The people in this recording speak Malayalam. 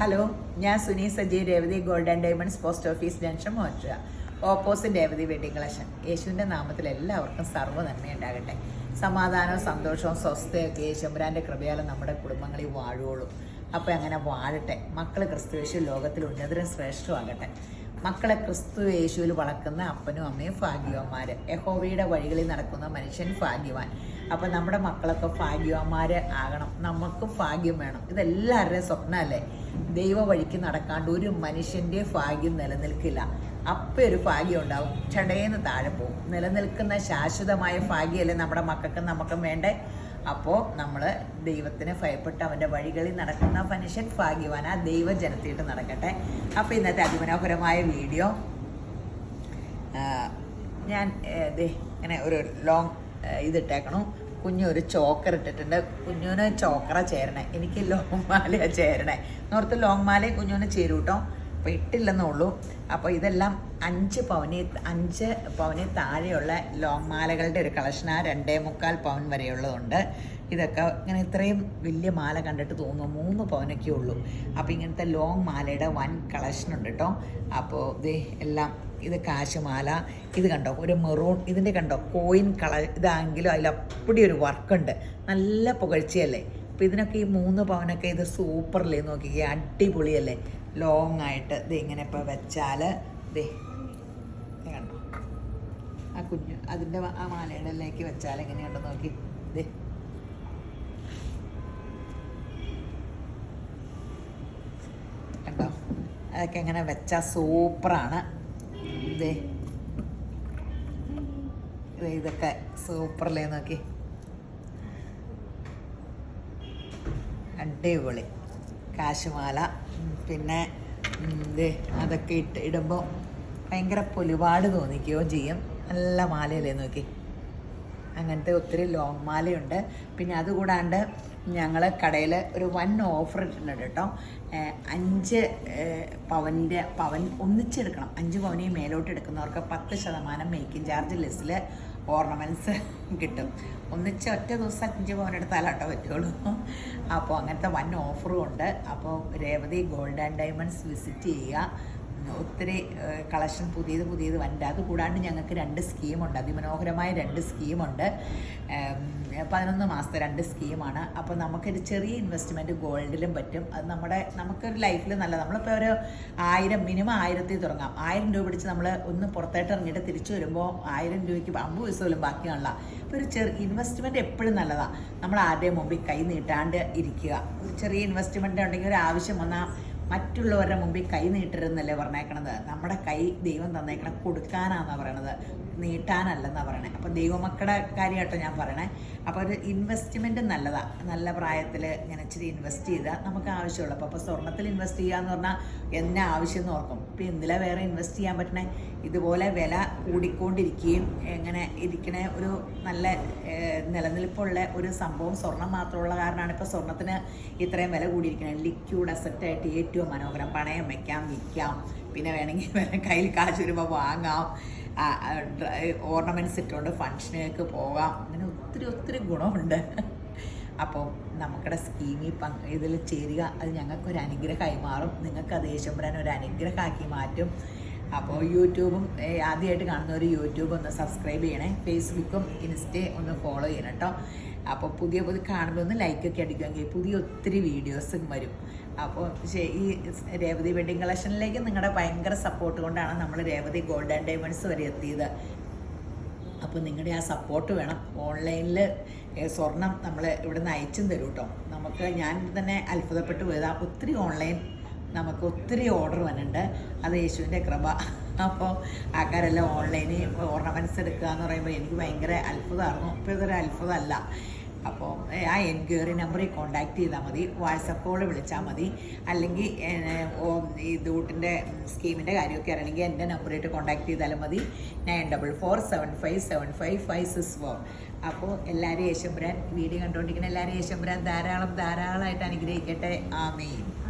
ഹലോ ഞാൻ Suni Saji Revathi golden diamonds post office junction മോറ്റുക opposite Revathi wedding collection. യേശുവിന്റെ നാമത്തിൽ എല്ലാവർക്കും സർവ നന്മ ഉണ്ടാകട്ടെ. സമാധാനവും സന്തോഷവും സ്വസ്ഥയൊക്കെ യേശുമ്പരാന്റെ കൃപയാലും നമ്മുടെ കുടുംബങ്ങളിൽ വാഴുകയുള്ളൂ അപ്പോൾ അങ്ങനെ വാഴട്ടെ. മക്കൾ ക്രിസ്തു യേശു ലോകത്തിൽ ഉന്നതരും ശ്രേഷ്ഠമാകട്ടെ മക്കളെ ക്രിസ്തു യേശുവിൽ വളർക്കുന്ന അപ്പനും അമ്മയും ഭാഗ്യവന്മാർ യഹോവയുടെ വഴികളിൽ നടക്കുന്ന മനുഷ്യൻ ഭാഗ്യവാൻ. അപ്പം നമ്മുടെ മക്കളൊക്കെ ഭാഗ്യവാന്മാർ ആകണം. നമുക്കും ഭാഗ്യം വേണം. ഇതെല്ലാവരുടെയും സ്വപ്നമല്ലേ? ദൈവ വഴിക്ക് നടക്കാണ്ട് ഒരു മനുഷ്യന്റെ ഭാഗ്യം നിലനിൽക്കില്ല. അപ്പം ഒരു ഭാഗ്യം ഉണ്ടാവും. ചടയെന്ന് താഴെ പോകും. നിലനിൽക്കുന്ന ശാശ്വതമായ ഭാഗ്യമല്ലേ നമ്മുടെ മക്കൾക്കും നമുക്കും വേണ്ടേ? അപ്പോൾ നമ്മൾ ദൈവത്തിന് ഭയപ്പെട്ട് അവന്റെ വഴികളിൽ നടക്കുന്ന മനുഷ്യൻ ഭാഗ്യവാൻ ആ ദൈവജനത്തിയിട്ട് നടക്കട്ടെ. അപ്പോൾ ഇന്നത്തെ അതിമനോഹരമായ വീഡിയോ ഞാൻ ഇങ്ങനെ ഒരു ലോങ് ഇതിട്ടേക്കണം. കുഞ്ഞു ഒരു ചോക്കർ ഇട്ടിട്ടുണ്ട്. കുഞ്ഞുവിന് ചോക്കറ ചേരണേ. എനിക്ക് ലോങ് മാലയാണ് ചേരണേ. നോർത്ത് ലോങ് മാലയും കുഞ്ഞുവിന് ചേരും കേട്ടോ അപ്പോൾ ഇട്ടില്ലെന്നേ ഉള്ളൂ. അപ്പോൾ ഇതെല്ലാം അഞ്ച് പവന് അഞ്ച് പവന് താഴെയുള്ള ലോങ് മാലകളുടെ ഒരു കളക്ഷനാണ് രണ്ടേ മുക്കാൽ പവൻ വരെയുള്ളതുണ്ട്. ഇതൊക്കെ ഇങ്ങനെ ഇത്രയും വലിയ മാല കണ്ടിട്ട് തോന്നുന്നു. മൂന്ന് പവനൊക്കെ ഉള്ളൂ. അപ്പോൾ ഇങ്ങനത്തെ ലോങ് മാലയുടെ വൻ കളക്ഷൻ ഉണ്ട് കേട്ടോ അപ്പോൾ ഇത് എല്ലാം ഇത് കാശുമാല ഇത് കണ്ടോ? ഒരു മെറൂൺ ഇതിന്റെ കണ്ടോ? കോയിൻ കളർ ഇതാണെങ്കിലും അതിലപ്പടി ഒരു വർക്കുണ്ട്. നല്ല പുകഴ്ചയല്ലേ? അപ്പോൾ ഇതിനൊക്കെ ഈ മൂന്ന് പവനൊക്കെ ഇത് സൂപ്പറല്ലേ നോക്കിക്കേ? അടിപൊളിയല്ലേ? ലോങ് ആയിട്ട് ഇത് ഇങ്ങനെ ഇപ്പോൾ വെച്ചാൽ ദേ കണ്ടോ? ആ കുഞ്ഞ് അതിന്റെ ആ മാലയുടെ ലേക്ക് വെച്ചാൽ എങ്ങനെയുണ്ടോ നോക്കി? ദേ. കണ്ടോ? അതൊക്കെ ഇങ്ങനെ വെച്ചാൽ സൂപ്പറാണ്. ഇതേ ഇതൊക്കെ സൂപ്പറല്ലേ നോക്കി. അടിപൊളി. കാശുമാല. പിന്നെ ഇത് അതൊക്കെ ഇട്ട് ഇടുമ്പോൾ ഭയങ്കര പൊലിപാട് തോന്നിക്കുകയോ ചെയ്യും. നല്ല മാലയല്ലേ നോക്കി. അങ്ങനത്തെ ഒത്തിരി ലോങ് മാലയുണ്ട്. പിന്നെ അതുകൂടാണ്ട് ഞങ്ങൾ കടയിൽ ഒരു വൻ ഓഫർ ഇട്ടിട്ടുണ്ട് കേട്ടോ. അഞ്ച് പവന്റെ പവൻ ഒന്നിച്ചെടുക്കണം. അഞ്ച് പവനെയും മേലോട്ട് എടുക്കുന്നവർക്ക് പത്ത് ശതമാനം മേക്കിംഗ് ചാർജ് ലെസ്സിൽ ഓർണമെന്റ്സ് കിട്ടും. ഒന്നിച്ച് ഒറ്റ ദിവസം അഞ്ച് പവൻ എടുത്താലാട്ടോ പറ്റുള്ളൂ. അപ്പോൾ അങ്ങനത്തെ വൻ ഓഫറും ഉണ്ട്. അപ്പോൾ Revathi gold and diamonds visit ചെയ്യുക. ഒത്തിരി കളക്ഷൻ പുതിയത് പുതിയത് വണ്ട് അതുകൂടാണ്ട് ഞങ്ങൾക്ക് രണ്ട് സ്കീമുണ്ട്. അതിമനോഹരമായ രണ്ട് സ്കീമുണ്ട്. പതിനൊന്ന് മാസത്തെ രണ്ട് സ്കീമാണ്. അപ്പോൾ നമുക്കൊരു ചെറിയ ഇൻവെസ്റ്റ്മെന്റ് ഗോൾഡിലും പറ്റും. അത് നമ്മുടെ നമുക്കൊരു ലൈഫിൽ നല്ല നമ്മളിപ്പോൾ ഒരു ആയിരം മിനിമം ആയിരത്തിൽ തുടങ്ങാം. ആയിരം രൂപ പിടിച്ച് നമ്മൾ ഒന്ന് പുറത്തായിട്ട് ഇറങ്ങിയിട്ട് തിരിച്ചു വരുമ്പോൾ ആയിരം രൂപയ്ക്ക് അമ്പത് പൈസ പോലും ബാക്കിയാണല്ല. അപ്പോൾ ഒരു ചെറിയ ഇൻവെസ്റ്റ്മെന്റ് എപ്പോഴും നല്ലതാണ് നമ്മൾ ആരുടെയും മുമ്പിൽ കൈ നീട്ടാണ്ട് ഇരിക്കുക. ഒരു ചെറിയ ഇൻവെസ്റ്റ്മെന്റ് ഉണ്ടെങ്കിൽ ഒരു ആവശ്യം വന്നാൽ മറ്റുള്ളവരുടെ മുമ്പിൽ കൈ നീട്ടരുതെന്നല്ലേ പറഞ്ഞേക്കണത്? നമ്മുടെ കൈ ദൈവം തന്നേക്കണം കൊടുക്കാനാണെന്നാണ് പറയണത്. നീട്ടാനല്ലെന്നാണ് പറയണേ. അപ്പോൾ ദൈവമക്കളുടെ കാര്യമായിട്ടോ ഞാൻ പറയണേ. അപ്പോൾ ഒരു ഇൻവെസ്റ്റ്മെന്റ് നല്ലതാണ് നല്ല പ്രായത്തിൽ ഇങ്ങനെ ഇച്ചിരി ഇൻവെസ്റ്റ് ചെയ്താൽ നമുക്ക് ആവശ്യമുള്ളൂ. അപ്പോൾ സ്വർണത്തിൽ ഇൻവെസ്റ്റ് ചെയ്യുക എന്ന് പറഞ്ഞാൽ എന്നെ ആവശ്യം എന്ന് ഓർക്കും. ഇപ്പോൾ എന്തിലാ വേറെ ഇൻവെസ്റ്റ് ചെയ്യാൻ പറ്റണേ? ഇതുപോലെ വില കൂടിക്കൊണ്ടിരിക്കുകയും എങ്ങനെ ഇരിക്കണേ? ഒരു നല്ല നിലനിൽപ്പുള്ള ഒരു സംഭവം സ്വർണം മാത്രമുള്ള കാരണമാണ് ഇപ്പോൾ സ്വർണത്തിന് ഇത്രയും വില കൂടിയിരിക്കുന്നത് ലിക്വിഡ് അസറ്റായിട്ട് ഏറ്റവും മനോഹരം? പണയം വെക്കാം വിൽക്കാം. പിന്നെ വേണമെങ്കിൽ കയ്യിൽ കാശ് വരുമ്പോൾ വാങ്ങാം. ഓർണമെന്റ്സ് ഇട്ടുകൊണ്ട് ഫങ്ഷനുകൾക്ക് പോകാം. അങ്ങനെ ഒത്തിരി ഒത്തിരി ഗുണമുണ്ട്. അപ്പോൾ നമുക്കിടെ സ്കീമിൽ പങ്ക് ഇതിൽ ചേരുക. അത് ഞങ്ങൾക്കൊരു അനുഗ്രഹമായി മാറും. നിങ്ങൾക്ക് അത് യേശുമ്പരാൻ ഒരു അനുഗ്രഹമാക്കി മാറ്റും. അപ്പോൾ യൂട്യൂബും ആദ്യമായിട്ട് കാണുന്നവർ യൂട്യൂബ് ഒന്ന് സബ്സ്ക്രൈബ് ചെയ്യണേ. ഫേസ്ബുക്കും ഇൻസ്റ്റയും ഒന്ന് ഫോളോ ചെയ്യണം കേട്ടോ അപ്പോൾ പുതിയ പുതിയ കാണുമ്പോൾ ഒന്ന് ലൈക്കൊക്കെ അടിക്കുമെങ്കിൽ പുതിയ ഒത്തിരി വീഡിയോസും വരും. അപ്പോൾ ഈ രേവതി വെഡിങ് കളക്ഷനിലേക്ക് നിങ്ങളുടെ ഭയങ്കര സപ്പോർട്ട് കൊണ്ടാണ് നമ്മൾ രേവതി ഗോൾഡ് ആൻഡ് ഡയമണ്ട്സ് വരെ എത്തിയത്. അപ്പോൾ നിങ്ങളുടെ ആ സപ്പോർട്ട് വേണം. ഓൺലൈനിൽ സ്വർണം നമ്മൾ ഇവിടെ നിന്ന് അയച്ചും തരും കേട്ടോ നമുക്ക് ഞാൻ തന്നെ അത്ഭുതപ്പെട്ട് പോയതാ. ഒത്തിരി ഓൺലൈൻ നമുക്ക് ഒത്തിരി ഓർഡർ വന്നിട്ടുണ്ട്. അത് യേശുവിന്റെ കൃപ. അപ്പോൾ ആൾക്കാരെല്ലാം ഓൺലൈനിൽ ഓർണമെന്റ്സ് എടുക്കുക എന്ന് പറയുമ്പോൾ എനിക്ക് ഭയങ്കര അത്ഭുതമായിരുന്നു ഇപ്പോൾ ഇതൊരു അത്ഭുതമല്ല. അപ്പോൾ ആ എൻക്വയറി നമ്പറിൽ കോണ്ടാക്ട് ചെയ്താൽ മതി. വാട്സപ്പ് കോൾ വിളിച്ചാൽ മതി. അല്ലെങ്കിൽ ഈ ദൂട്ടിന്റെ സ്കീമിന്റെ കാര്യമൊക്കെ അറിയണമെങ്കിൽ എന്റെ നമ്പറായിട്ട് കോണ്ടാക്ട് ചെയ്താലും മതി. Nine double four seven five seven five five six four. അപ്പോൾ എല്ലാവരും യേശംബ്രാൻ വീഡിയോ കണ്ടുകൊണ്ടിരിക്കുന്ന എല്ലാവരും യേശംബ്രാൻ ധാരാളം ധാരാളമായിട്ട് അനുഗ്രഹിക്കട്ടെ. ആമേൻ.